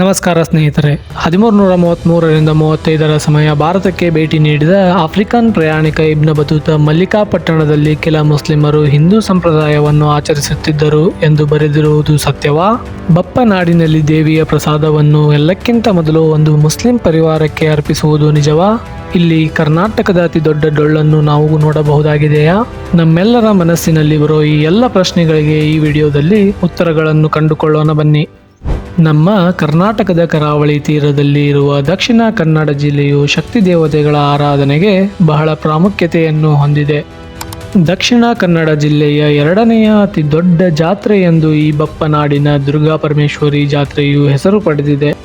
ನಮಸ್ಕಾರ ಸ್ನೇಹಿತರೆ. ಹದಿಮೂರು ನೂರ ಮೂವತ್ತ್ಮೂರರಿಂದ ಮೂವತ್ತೈದರ ಸಮಯ ಭಾರತಕ್ಕೆ ಭೇಟಿ ನೀಡಿದ ಆಫ್ರಿಕನ್ ಪ್ರಯಾಣಿಕ ಇಬ್ನ ಬತೂತ ಮಲ್ಲಿಕಾಪಟ್ಟಣದಲ್ಲಿ ಕೆಲ ಮುಸ್ಲಿಮರು ಹಿಂದೂ ಸಂಪ್ರದಾಯವನ್ನು ಆಚರಿಸುತ್ತಿದ್ದರು ಎಂದು ಬರೆದಿರುವುದು ಸತ್ಯವಾ? ಬಪ್ಪ ನಾಡಿನಲ್ಲಿ ದೇವಿಯ ಪ್ರಸಾದವನ್ನು ಎಲ್ಲಕ್ಕಿಂತ ಮೊದಲು ಒಂದು ಮುಸ್ಲಿಂ ಪರಿವಾರಕ್ಕೆ ಅರ್ಪಿಸುವುದು ನಿಜವಾ? ಇಲ್ಲಿ ಕರ್ನಾಟಕದ ಅತಿ ದೊಡ್ಡ ಡೊಳ್ಳನ್ನು ನಾವು ನೋಡಬಹುದಾಗಿದೆಯಾ? ನಮ್ಮೆಲ್ಲರ ಮನಸ್ಸಿನಲ್ಲಿ ಬರೋ ಈ ಎಲ್ಲ ಪ್ರಶ್ನೆಗಳಿಗೆ ಈ ವಿಡಿಯೋದಲ್ಲಿ ಉತ್ತರಗಳನ್ನು ಕಂಡುಕೊಳ್ಳೋಣ ಬನ್ನಿ. ನಮ್ಮ ಕರ್ನಾಟಕದ ಕರಾವಳಿ ತೀರದಲ್ಲಿ ಇರುವ ದಕ್ಷಿಣ ಕನ್ನಡ ಜಿಲ್ಲೆಯು ಶಕ್ತಿ ದೇವತೆಗಳ ಆರಾಧನೆಗೆ ಬಹಳ ಪ್ರಾಮುಖ್ಯತೆಯನ್ನು ಹೊಂದಿದೆ. ದಕ್ಷಿಣ ಕನ್ನಡ ಜಿಲ್ಲೆಯ ಎರಡನೆಯ ಅತಿ ದೊಡ್ಡ ಜಾತ್ರೆ ಎಂದು ಈ ಬಪ್ಪನಾಡಿನ ದುರ್ಗಾ ಪರಮೇಶ್ವರಿ ಜಾತ್ರೆಯು ಹೆಸರು ಪಡೆದಿದೆ.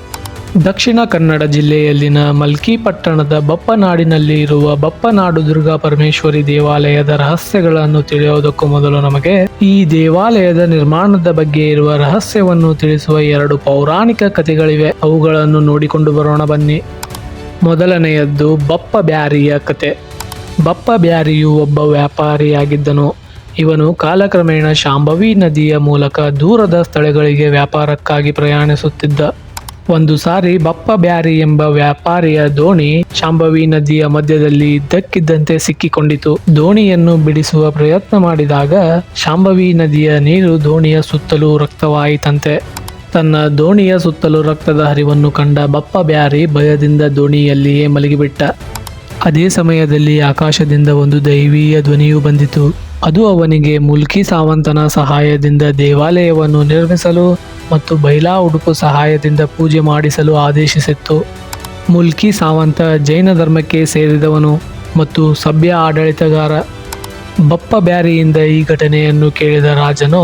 ದಕ್ಷಿಣ ಕನ್ನಡ ಜಿಲ್ಲೆಯಲ್ಲಿನ ಮಲ್ಕಿ ಪಟ್ಟಣದ ಬಪ್ಪನಾಡಿನಲ್ಲಿ ಇರುವ ಬಪ್ಪನಾಡು ದುರ್ಗಾ ಪರಮೇಶ್ವರಿ ದೇವಾಲಯದ ರಹಸ್ಯಗಳನ್ನು ತಿಳಿಯೋದಕ್ಕೂ ಮೊದಲು ನಮಗೆ ಈ ದೇವಾಲಯದ ನಿರ್ಮಾಣದ ಬಗ್ಗೆ ಇರುವ ರಹಸ್ಯವನ್ನು ತಿಳಿಸುವ ಎರಡು ಪೌರಾಣಿಕ ಕಥೆಗಳಿವೆ. ಅವುಗಳನ್ನು ನೋಡಿಕೊಂಡು ಬರೋಣ ಬನ್ನಿ. ಮೊದಲನೆಯದ್ದು ಬಪ್ಪ ಬ್ಯಾರಿಯ ಕತೆ. ಬಪ್ಪ ಬ್ಯಾರಿಯು ಒಬ್ಬ ವ್ಯಾಪಾರಿಯಾಗಿದ್ದನು. ಇವನು ಕಾಲಕ್ರಮೇಣ ಶಾಂಭವಿ ನದಿಯ ಮೂಲಕ ದೂರದ ಸ್ಥಳಗಳಿಗೆ ವ್ಯಾಪಾರಕ್ಕಾಗಿ ಪ್ರಯಾಣಿಸುತ್ತಿದ್ದ. ಒಂದು ಸಾರಿ ಬಪ್ಪ ಬ್ಯಾರಿ ಎಂಬ ವ್ಯಾಪಾರಿಯ ದೋಣಿ ಶಾಂಭವಿ ನದಿಯ ಮಧ್ಯದಲ್ಲಿ ಇದ್ದಕ್ಕಿದ್ದಂತೆ ಸಿಕ್ಕಿಕೊಂಡಿತು. ದೋಣಿಯನ್ನು ಬಿಡಿಸುವ ಪ್ರಯತ್ನ ಮಾಡಿದಾಗ ಶಾಂಭವಿ ನದಿಯ ನೀರು ದೋಣಿಯ ಸುತ್ತಲೂ ರಕ್ತವಾಯಿತಂತೆ. ತನ್ನ ದೋಣಿಯ ಸುತ್ತಲೂ ರಕ್ತದ ಹರಿವನ್ನು ಕಂಡ ಬಪ್ಪ ಬ್ಯಾರಿ ಭಯದಿಂದ ದೋಣಿಯಲ್ಲಿಯೇ ಮಲಗಿಬಿಟ್ಟ. ಅದೇ ಸಮಯದಲ್ಲಿ ಆಕಾಶದಿಂದ ಒಂದು ದೈವೀಯ ಧ್ವನಿಯು ಬಂದಿತು. ಅದು ಅವನಿಗೆ ಮುಲ್ಕಿ ಸಾವಂತನ ಸಹಾಯದಿಂದ ದೇವಾಲಯವನ್ನು ನಿರ್ಮಿಸಲು ಮತ್ತು ಬೈಲಾ ಉಡುಪು ಸಹಾಯದಿಂದ ಪೂಜೆ ಮಾಡಿಸಲು ಆದೇಶಿಸಿತ್ತು. ಮುಲ್ಕಿ ಸಾವಂತ ಜೈನ ಧರ್ಮಕ್ಕೆ ಸೇರಿದವನು ಮತ್ತು ಸಭ್ಯ ಆಡಳಿತಗಾರ. ಬಪ್ಪ ಬ್ಯಾರಿಯಿಂದ ಈ ಘಟನೆಯನ್ನು ಕೇಳಿದ ರಾಜನು,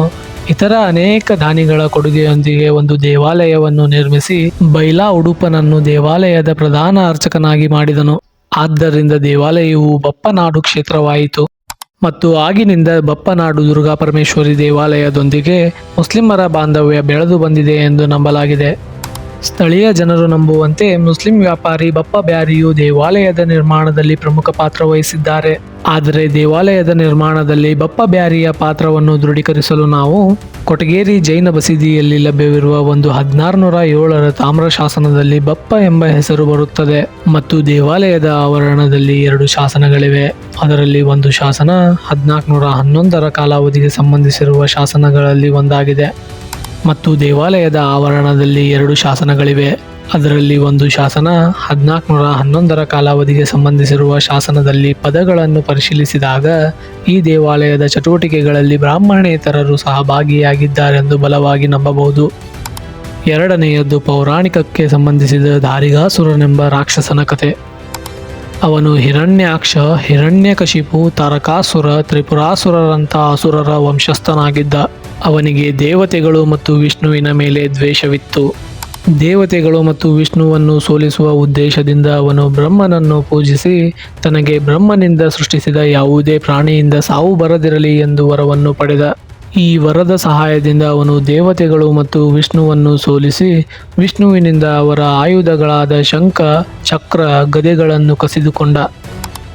ಇತರ ಅನೇಕ ದಾನಿಗಳ ಕೊಡುಗೆಯೊಂದಿಗೆ ಒಂದು ದೇವಾಲಯವನ್ನು ನಿರ್ಮಿಸಿ ಬೈಲಾ ಉಡುಪನನ್ನು ದೇವಾಲಯದ ಪ್ರಧಾನ ಅರ್ಚಕನಾಗಿ ಮಾಡಿದನು. ಆದ್ದರಿಂದ ದೇವಾಲಯವು ಬಪ್ಪನಾಡು ಕ್ಷೇತ್ರವಾಯಿತು. ಮತ್ತು ಆಗಿನಿಂದ ಬಪ್ಪನಾಡು ದುರ್ಗಾ ಪರಮೇಶ್ವರಿ ದೇವಾಲಯದೊಂದಿಗೆ ಮುಸ್ಲಿಮರ ಬಾಂಧವ್ಯ ಬೆಳೆದು ಬಂದಿದೆ ಎಂದು ನಂಬಲಾಗಿದೆ. ಸ್ಥಳೀಯ ಜನರು ನಂಬುವಂತೆ ಮುಸ್ಲಿಂ ವ್ಯಾಪಾರಿ ಬಪ್ಪ ಬ್ಯಾರಿಯು ದೇವಾಲಯದ ನಿರ್ಮಾಣದಲ್ಲಿ ಪ್ರಮುಖ ಪಾತ್ರ ವಹಿಸಿದ್ದಾರೆ. ಆದರೆ ದೇವಾಲಯದ ನಿರ್ಮಾಣದಲ್ಲಿ ಬಪ್ಪ ಬ್ಯಾರಿಯ ಪಾತ್ರವನ್ನು ದೃಢೀಕರಿಸಲು ನಾವು ಕೊಟಗೇರಿ ಜೈನ ಬಸದಿಯಲ್ಲಿ ಲಭ್ಯವಿರುವ ಒಂದು ಹದಿನಾರುನೂರ ಏಳರ ತಾಮ್ರ ಶಾಸನದಲ್ಲಿ ಬಪ್ಪ ಎಂಬ ಹೆಸರು ಬರುತ್ತದೆ. ಮತ್ತು ದೇವಾಲಯದ ಆವರಣದಲ್ಲಿ ಎರಡು ಶಾಸನಗಳಿವೆ. ಅದರಲ್ಲಿ ಒಂದು ಶಾಸನ ಹದಿನಾಲ್ಕುನೂರ ಹನ್ನೊಂದರ ಕಾಲಾವಧಿಗೆ ಸಂಬಂಧಿಸಿರುವ ಶಾಸನಗಳಲ್ಲಿ ಒಂದಾಗಿದೆ. ಮತ್ತು ದೇವಾಲಯದ ಆವರಣದಲ್ಲಿ ಎರಡು ಶಾಸನಗಳಿವೆ. ಅದರಲ್ಲಿ ಒಂದು ಶಾಸನ ಹದಿನಾಲ್ಕುನೂರ ಹನ್ನೊಂದರ ಕಾಲಾವಧಿಗೆ ಸಂಬಂಧಿಸಿರುವ ಶಾಸನದಲ್ಲಿ ಪದಗಳನ್ನು ಪರಿಶೀಲಿಸಿದಾಗ, ಈ ದೇವಾಲಯದ ಚಟುವಟಿಕೆಗಳಲ್ಲಿ ಬ್ರಾಹ್ಮಣೇತರರು ಸಹ ಭಾಗಿಯಾಗಿದ್ದಾರೆಂದು ಬಲವಾಗಿ ನಂಬಬಹುದು. ಎರಡನೆಯದ್ದು ಪೌರಾಣಿಕಕ್ಕೆ ಸಂಬಂಧಿಸಿದ ದಾರಿಗಾಸುರನೆಂಬ ರಾಕ್ಷಸನ ಕತೆ. ಅವನು ಹಿರಣ್ಯಾಕ್ಷ, ಹಿರಣ್ಯಕಶಿಪು, ತಾರಕಾಸುರ, ತ್ರಿಪುರಾಸುರರಂಥ ಅಸುರರ ವಂಶಸ್ಥನಾಗಿದ್ದ. ಅವನಿಗೆ ದೇವತೆಗಳು ಮತ್ತು ವಿಷ್ಣುವಿನ ಮೇಲೆ ದ್ವೇಷವಿತ್ತು. ದೇವತೆಗಳು ಮತ್ತು ವಿಷ್ಣುವನ್ನು ಸೋಲಿಸುವ ಉದ್ದೇಶದಿಂದ ಅವನು ಬ್ರಹ್ಮನನ್ನು ಪೂಜಿಸಿ, ತನಗೆ ಬ್ರಹ್ಮನಿಂದ ಸೃಷ್ಟಿಸಿದ ಯಾವುದೇ ಪ್ರಾಣಿಯಿಂದ ಸಾವು ಬರದಿರಲಿ ಎಂದು ವರವನ್ನು ಪಡೆದ. ಈ ವರದ ಸಹಾಯದಿಂದ ಅವನು ದೇವತೆಗಳು ಮತ್ತು ವಿಷ್ಣುವನ್ನು ಸೋಲಿಸಿ ವಿಷ್ಣುವಿನಿಂದ ಅವರ ಆಯುಧಗಳಾದ ಶಂಖ, ಚಕ್ರ, ಗದೆಗಳನ್ನು ಕಸಿದುಕೊಂಡ.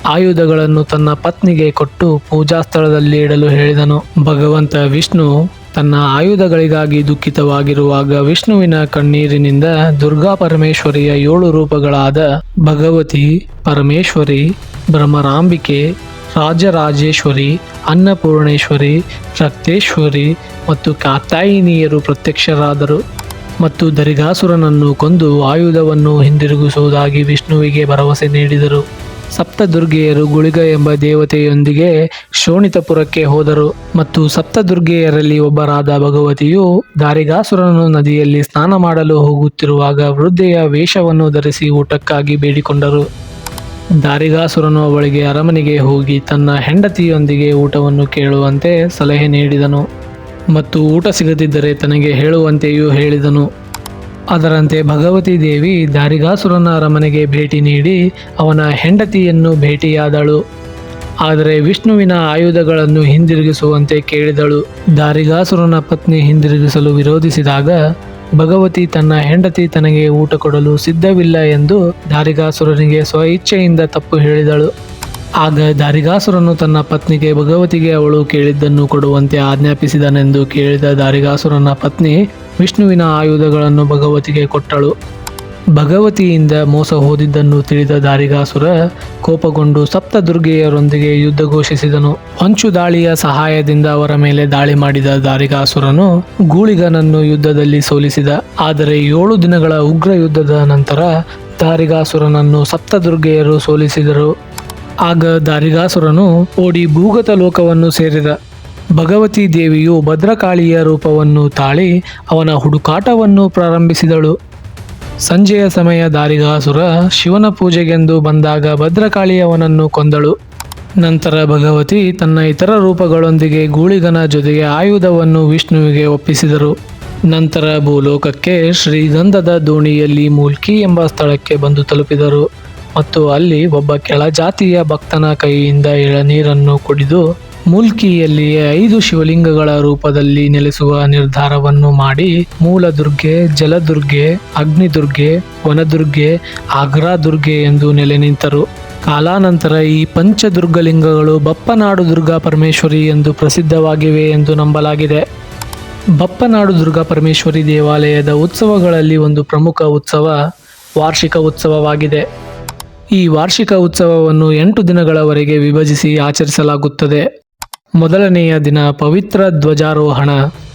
ಆಯುಧಗಳನ್ನು ತನ್ನ ಪತ್ನಿಗೆ ಕೊಟ್ಟು ಪೂಜಾ ಸ್ಥಳದಲ್ಲಿ ಇಡಲು ಹೇಳಿದನು. ಭಗವಂತ ವಿಷ್ಣು ತನ್ನ ಆಯುಧಗಳಿಗಾಗಿ ದುಃಖಿತವಾಗಿರುವಾಗ ವಿಷ್ಣುವಿನ ಕಣ್ಣೀರಿನಿಂದ ದುರ್ಗಾ ಪರಮೇಶ್ವರಿಯ ಏಳು ರೂಪಗಳಾದ ಭಗವತಿ, ಪರಮೇಶ್ವರಿ ಭ್ರಮರಾಂಬಿಕೆ ರಾಜರಾಜೇಶ್ವರಿ, ಅನ್ನಪೂರ್ಣೇಶ್ವರಿ, ರಕ್ತೇಶ್ವರಿ ಮತ್ತು ಕಾತಾಯಿನಿಯರು ಪ್ರತ್ಯಕ್ಷರಾದರು ಮತ್ತು ದರಿಗಾಸುರನನ್ನು ಕೊಂದು ಆಯುಧವನ್ನು ಹಿಂದಿರುಗಿಸುವುದಾಗಿ ವಿಷ್ಣುವಿಗೆ ಭರವಸೆ ನೀಡಿದರು. ಸಪ್ತದುರ್ಗೆಯರು ಗುಳಿಗ ಎಂಬ ದೇವತೆಯೊಂದಿಗೆ ಶೋಣಿತಪುರಕ್ಕೆ ಹೋದರು ಮತ್ತು ಸಪ್ತದುರ್ಗೆಯರಲ್ಲಿ ಒಬ್ಬರಾದ ಭಗವತಿಯು ದಾರಿಗಾಸುರನು ನದಿಯಲ್ಲಿ ಸ್ನಾನ ಮಾಡಲು ಹೋಗುತ್ತಿರುವಾಗ ವೃದ್ಧೆಯ ವೇಷವನ್ನು ಧರಿಸಿ ಊಟಕ್ಕಾಗಿ ಬೇಡಿಕೊಂಡರು. ದಾರಿಗಾಸುರನು ಅವಳಿಗೆ ಅರಮನೆಗೆ ಹೋಗಿ ತನ್ನ ಹೆಂಡತಿಯೊಂದಿಗೆ ಊಟವನ್ನು ಕೇಳುವಂತೆ ಸಲಹೆ ನೀಡಿದನು ಮತ್ತು ಊಟ ಸಿಗದಿದ್ದರೆ ತನಗೆ ಹೇಳುವಂತೆಯೂ ಹೇಳಿದನು. ಅದರಂತೆ ಭಗವತಿ ದೇವಿ ದಾರಿಗಾಸುರನ ಅರಮನೆಗೆ ಭೇಟಿ ನೀಡಿ ಅವನ ಹೆಂಡತಿಯನ್ನು ಭೇಟಿಯಾದಳು. ಆದರೆ ವಿಷ್ಣುವಿನ ಆಯುಧಗಳನ್ನು ಹಿಂದಿರುಗಿಸುವಂತೆ ಕೇಳಿದಳು. ದಾರಿಗಾಸುರನ ಪತ್ನಿ ಹಿಂದಿರುಗಿಸಲು ವಿರೋಧಿಸಿದಾಗ ಭಗವತಿ ತನ್ನ ಹೆಂಡತಿ ತನಗೆ ಊಟ ಕೊಡಲು ಸಿದ್ಧವಿಲ್ಲ ಎಂದು ದಾರಿಗಾಸುರನಿಗೆ ಸ್ವಇಚ್ಛೆಯಿಂದ ತಪ್ಪು ಹೇಳಿದಳು. ಆಗ ದಾರಿಗಾಸುರನು ತನ್ನ ಪತ್ನಿಗೆ, ಭಗವತಿಗೆ ಅವಳು ಕೇಳಿದ್ದನ್ನು ಕೊಡುವಂತೆ ಆಜ್ಞಾಪಿಸಿದನೆಂದು ಕೇಳಿದ ದಾರಿಗಾಸುರನ ಪತ್ನಿ ವಿಷ್ಣುವಿನ ಆಯುಧಗಳನ್ನು ಭಗವತಿಗೆ ಕೊಟ್ಟಳು. ಭಗವತಿಯಿಂದ ಮೋಸ ಹೋದಿದ್ದನ್ನು ತಿಳಿದ ದಾರಿಗಾಸುರ ಕೋಪಗೊಂಡು ಸಪ್ತದುರ್ಗೆಯರೊಂದಿಗೆ ಯುದ್ಧ ಘೋಷಿಸಿದನು. ಹೊಂಚು ದಾಳಿಯ ಸಹಾಯದಿಂದ ಅವರ ಮೇಲೆ ದಾಳಿ ಮಾಡಿದ ದಾರಿಗಾಸುರನು ಗೂಳಿಗನನ್ನು ಯುದ್ಧದಲ್ಲಿ ಸೋಲಿಸಿದ. ಆದರೆ ಏಳು ದಿನಗಳ ಉಗ್ರ ಯುದ್ಧದ ನಂತರ ದಾರಿಗಾಸುರನನ್ನು ಸಪ್ತದುರ್ಗೆಯರು ಸೋಲಿಸಿದರು. ಆಗ ದಾರಿಗಾಸುರನು ಓಡಿ ಭೂಗತ ಲೋಕವನ್ನು ಸೇರಿದ. ಭಗವತಿ ದೇವಿಯು ಭದ್ರಕಾಳಿಯ ರೂಪವನ್ನು ತಾಳಿ ಅವನ ಹುಡುಕಾಟವನ್ನು ಪ್ರಾರಂಭಿಸಿದಳು. ಸಂಜೆಯ ಸಮಯ ದಾರಿಗಾಸುರ ಶಿವನ ಪೂಜೆಗೆಂದು ಬಂದಾಗ ಭದ್ರಕಾಳಿಯವನನ್ನು ಕೊಂದಳು. ನಂತರ ಭಗವತಿ ತನ್ನ ಇತರ ರೂಪಗಳೊಂದಿಗೆ ಗೂಳಿಗನ ಜೊತೆಗೆ ಆಯುಧವನ್ನು ವಿಷ್ಣುವಿಗೆ ಒಪ್ಪಿಸಿದರು. ನಂತರ ಭೂಲೋಕಕ್ಕೆ ಶ್ರೀಗಂಧದ ದೋಣಿಯಲ್ಲಿ ಮೂಲ್ಕಿ ಎಂಬ ಸ್ಥಳಕ್ಕೆ ಬಂದು ತಲುಪಿದರು. ಮತ್ತು ಅಲ್ಲಿ ಒಬ್ಬ ಕೆಳಜಾತಿಯ ಭಕ್ತನ ಕೈಯಿಂದ ಎಳನೀರನ್ನು ಕುಡಿದು ಮೂಲ್ಕಿಯಲ್ಲಿಯೇ ಐದು ಶಿವಲಿಂಗಗಳ ರೂಪದಲ್ಲಿ ನೆಲೆಸುವ ನಿರ್ಧಾರವನ್ನು ಮಾಡಿ ಮೂಲದುರ್ಗೆ, ಜಲದುರ್ಗೆ, ಅಗ್ನಿದುರ್ಗೆ, ವನದುರ್ಗೆ ಆಗ್ರಾ ದುರ್ಗೆ ಎಂದು ನೆಲೆ ನಿಂತರು. ಕಾಲಾನಂತರ ಈ ಪಂಚದುರ್ಗಲಿಂಗಗಳು ಬಪ್ಪನಾಡು ದುರ್ಗಾ ಪರಮೇಶ್ವರಿ ಎಂದು ಪ್ರಸಿದ್ಧವಾಗಿವೆ ಎಂದು ನಂಬಲಾಗಿದೆ. ಬಪ್ಪನಾಡು ದುರ್ಗಾ ಪರಮೇಶ್ವರಿ ದೇವಾಲಯದ ಉತ್ಸವಗಳಲ್ಲಿ ಒಂದು ಪ್ರಮುಖ ಉತ್ಸವ ವಾರ್ಷಿಕ ಉತ್ಸವವಾಗಿದೆ. ಈ ವಾರ್ಷಿಕ ಉತ್ಸವವನ್ನು ಎಂಟು ದಿನಗಳವರೆಗೆ ವಿಭಜಿಸಿ ಆಚರಿಸಲಾಗುತ್ತದೆ. ಮೊದಲನೆಯ ದಿನ ಪವಿತ್ರ ಧ್ವಜಾರೋಹಣ.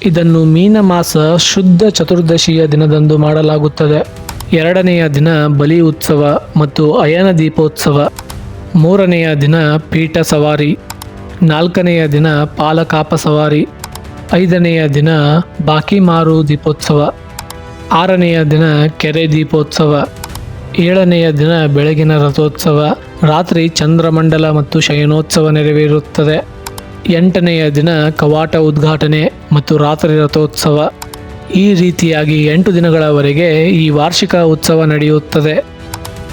ಇದನ್ನು ಮೀನ ಮಾಸ ಶುದ್ಧ ಚತುರ್ದಶಿಯ ದಿನದಂದು ಮಾಡಲಾಗುತ್ತದೆ. ಎರಡನೆಯ ದಿನ ಬಲಿ ಉತ್ಸವ ಮತ್ತು ಅಯನ ದೀಪೋತ್ಸವ. ಮೂರನೆಯ ದಿನ ಪೀಠ ಸವಾರಿ. ನಾಲ್ಕನೆಯ ದಿನ ಪಾಲಕಾಪ ಸವಾರಿ. ಐದನೆಯ ದಿನ ಬಾಕಿಮಾರು ದೀಪೋತ್ಸವ. ಆರನೆಯ ದಿನ ಕೆರೆ ದೀಪೋತ್ಸವ. ಏಳನೆಯ ದಿನ ಬೆಳಗಿನ ರಥೋತ್ಸವ. ರಾತ್ರಿ ಚಂದ್ರಮಂಡಲ ಮತ್ತು ಶಯನೋತ್ಸವ ನೆರವೇರುತ್ತದೆ. ಎಂಟನೆಯ ದಿನ ಕವಾಟ ಉದ್ಘಾಟನೆ ಮತ್ತು ರಾತ್ರಿ ರಥೋತ್ಸವ. ಈ ರೀತಿಯಾಗಿ ಎಂಟು ದಿನಗಳವರೆಗೆ ಈ ವಾರ್ಷಿಕ ಉತ್ಸವ ನಡೆಯುತ್ತದೆ.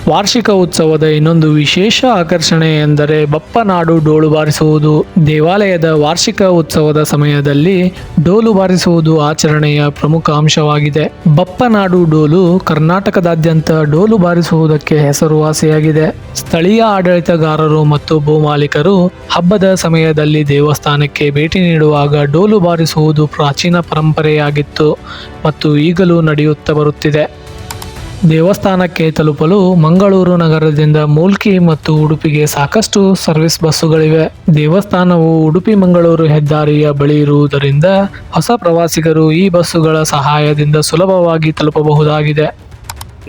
ವಾರ್ಷಿಕ ಉತ್ಸವದ ಇನ್ನೊಂದು ವಿಶೇಷ ಆಕರ್ಷಣೆ ಎಂದರೆ ಬಪ್ಪನಾಡು ಡೋಲು ಬಾರಿಸುವುದು. ದೇವಾಲಯದ ವಾರ್ಷಿಕ ಉತ್ಸವದ ಸಮಯದಲ್ಲಿ ಡೋಲು ಬಾರಿಸುವುದು ಆಚರಣೆಯ ಪ್ರಮುಖ ಅಂಶವಾಗಿದೆ. ಬಪ್ಪನಾಡು ಡೋಲು ಕರ್ನಾಟಕದಾದ್ಯಂತ ಡೋಲು ಬಾರಿಸುವುದಕ್ಕೆ ಹೆಸರುವಾಸಿಯಾಗಿದೆ ಸ್ಥಳೀಯ ಆಡಳಿತಗಾರರು ಮತ್ತು ಭೂಮಾಲೀಕರು ಹಬ್ಬದ ಸಮಯದಲ್ಲಿ ದೇವಸ್ಥಾನಕ್ಕೆ ಭೇಟಿ ನೀಡುವಾಗ ಡೋಲು ಬಾರಿಸುವುದು ಪ್ರಾಚೀನ ಪರಂಪರೆಯಾಗಿತ್ತು ಮತ್ತು ಈಗಲೂ ನಡೆಯುತ್ತಾ ಬರುತ್ತಿದೆ. ದೇವಸ್ಥಾನಕ್ಕೆ ತಲುಪಲು ಮಂಗಳೂರು ನಗರದಿಂದ ಮೂಲ್ಕಿ ಮತ್ತು ಉಡುಪಿಗೆ ಸಾಕಷ್ಟು ಸರ್ವಿಸ್ ಬಸ್ಸುಗಳಿವೆ. ದೇವಸ್ಥಾನವು ಉಡುಪಿ ಮಂಗಳೂರು ಹೆದ್ದಾರಿಯ ಬಳಿ ಇರುವುದರಿಂದ ಹೊಸ ಪ್ರವಾಸಿಗರು ಈ ಬಸ್ಸುಗಳ ಸಹಾಯದಿಂದ ಸುಲಭವಾಗಿ ತಲುಪಬಹುದಾಗಿದೆ.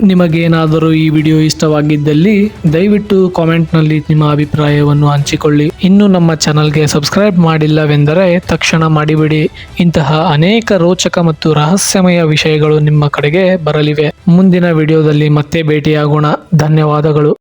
ನಿಮಗೇನಾದರೂ ಈ ವಿಡಿಯೋ ಇಷ್ಟವಾಗಿದ್ದಲ್ಲಿ ದಯವಿಟ್ಟು ಕಾಮೆಂಟ್ನಲ್ಲಿ ನಿಮ್ಮ ಅಭಿಪ್ರಾಯವನ್ನು ಹಂಚಿಕೊಳ್ಳಿ. ಇನ್ನು ನಮ್ಮ ಚಾನಲ್ಗೆ ಸಬ್ಸ್ಕ್ರೈಬ್ ಮಾಡಿಲ್ಲವೆಂದರೆ ತಕ್ಷಣ ಮಾಡಿಬಿಡಿ. ಇಂತಹ ಅನೇಕ ರೋಚಕ ಮತ್ತು ರಹಸ್ಯಮಯ ವಿಷಯಗಳು ನಿಮ್ಮ ಕಡೆಗೆ ಬರಲಿವೆ. ಮುಂದಿನ ವಿಡಿಯೋದಲ್ಲಿ ಮತ್ತೆ ಭೇಟಿಯಾಗೋಣ. ಧನ್ಯವಾದಗಳು.